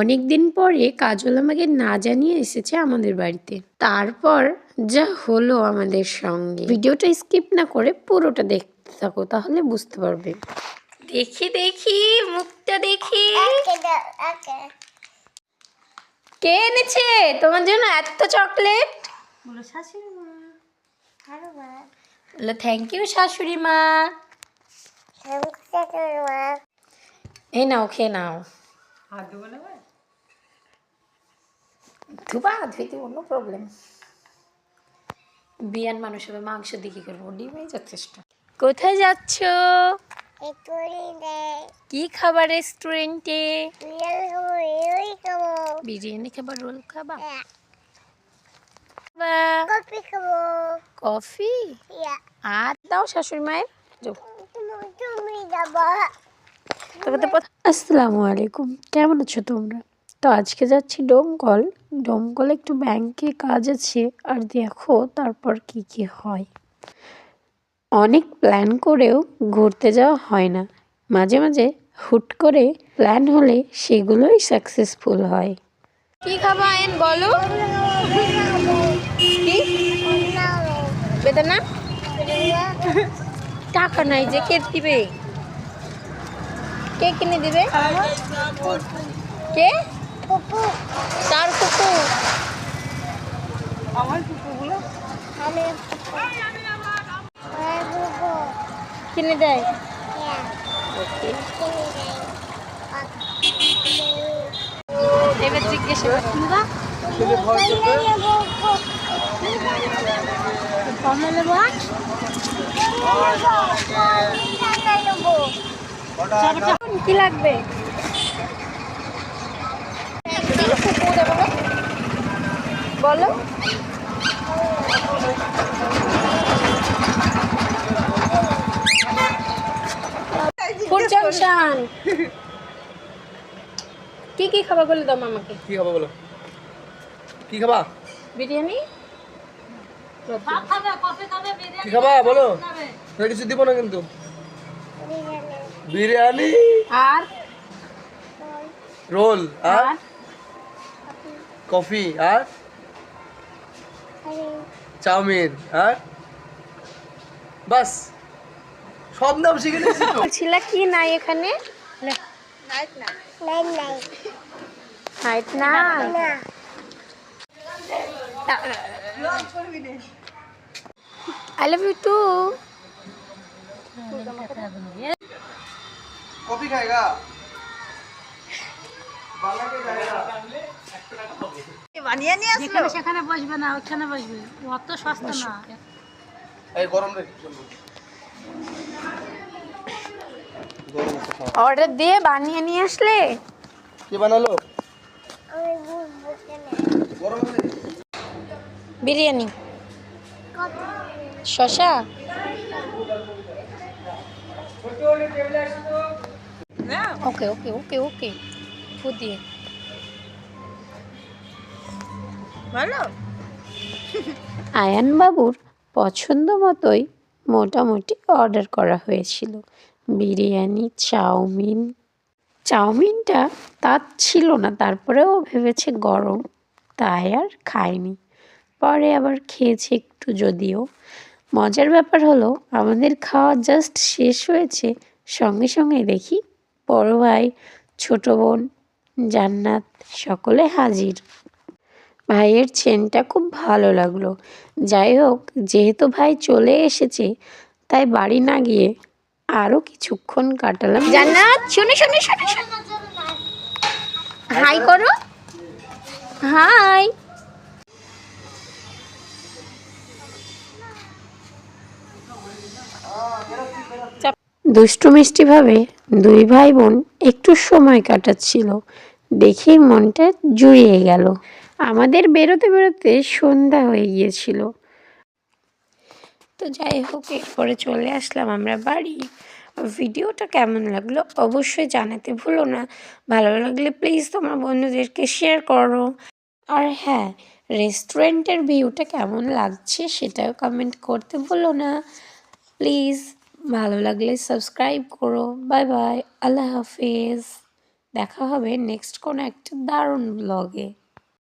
অনেক দিন পরে কাজল আমাকে না জানিয়ে এসেছে আমাদের বাড়িতে। তারপর যা হলো আমাদের সঙ্গে। ভিডিওটা স্কিপ না করে পুরোটা দেখতে থাকো তাহলে বুঝতে পারবে। দেখি দেখি মুখটা দেখি। কে এনেছে? তোমার জন্য এত চকলেট? বলো শাশুড়ি মা। বলো থ্যাংক ইউ শাশুড়ি মা। এই নাও খেয়ে নাও। হাত দেবো না? ধুবা ধুইতে কোনো প্রবলেম বিয়ান মানুষ হবে মাংস দিকে করব ডিমই যথেষ্ট কোথায় যাচ্ছ? কি খাবার রেস্টুরেন্টে বিরিয়ানি খাবার রোল খাবা? কফি আর দাও শাশুড়ি মায়ের। আসসালামু আলাইকুম। কেমন আছো তোমরা? তো আজকে যাচ্ছি ডোমকল। ডোমকল একটু ব্যাংকে কাজ আছে। আর দেখো তারপর কি কি হয়। অনেক প্ল্যান করেও ঘুরতে যাওয়া হয় না। মাঝে মাঝে হুট করে প্ল্যান হলে সেগুলোই সাকসেসফুল হয়। কি খাব আয়েন, বলো। টাকা নাই যে, কে দিবে? কে কিনে দিবে? কে? তার কুকুর। আমার কুকুরগুলো? কিনে দেয়? এবার জিজ্ঞেস কিনবা? কমলা নেব। কি লাগবে? বলো। ফুড কি কি খাবার বলে দাও আমাকে কি খাবা বলো? কি খাবা? বিরিয়ানি? কি খাবা? বলো। কিছু দিব না কিন্তু। বিরিয়ানি। আর? রোল আর? কফি আর? চাউমিন। আর? বাস সব নাম শিখে নিয়েছি তো। ছিল কি নাই এখানে? নাইট না নাইট না। I love you too coffee বানিয়ে নিয়ে আসলো? সেখানে বসবে না ওখানে বসবে। অত সস্তা না। এই গরম রে গরম আছে খাওয়া। অর্ডার দিয়ে বানিয়ে নিয়ে আসলে? কে বানালো? বিরিয়ানি। শশা ওকে ওকে ওকে ওকে। ফু দিয়ে ভালো? আয়ান বাবুর পছন্দ মতোই মোটামুটি অর্ডার করা হয়েছিল। বিরিয়ানি, চাউমিন। চাউমিনটা তার ছিল না, তারপরেও ভেবেছে গরম, তাই আর খায়নি। পরে আবার খেয়েছে একটু যদিও। মজার ব্যাপার হলো, আমাদের খাওয়া জাস্ট শেষ হয়েছে, সঙ্গে সঙ্গে দেখি বড় ভাই, ছোট বোন, জান্নাত, সকলে হাজির। ভাইয়ের চেনটা খুব ভালো লাগল। যাই হোক যেহেতু ভাই চলে এসেছে তাই বাড়ি না গিয়ে আরও কিছুক্ষণ কাটালাম। জান্নাত শুনে শুনে শুনে। হাই করো। হাই। দুষ্টু মিষ্টিভাবে দুই ভাই বোন একটু সময় কাটাচ্ছিল দেখেই মনটা জুড়িয়ে গেল। আমাদের বেরোতে বেরোতে সন্ধ্যা হয়ে গিয়েছিল। তো যাই হোক, এরপরে চলে আসলাম আমরা বাড়ি। ভিডিওটা কেমন লাগল অবশ্যই জানাতে ভুলো না। ভালো লাগলে প্লিজ তোমার বন্ধুদেরকে শেয়ার করো। আর হ্যাঁ রেস্টুরেন্টের ভিউটা কেমন লাগছে সেটাও কমেন্ট করতে ভুলো না। প্লিজ ভালো লাগলে সাবস্ক্রাইব করো। বাই বাই আল্লাহ হাফিজ। দেখা হবে নেক্সট কোনো একটা দারুণ ব্লগে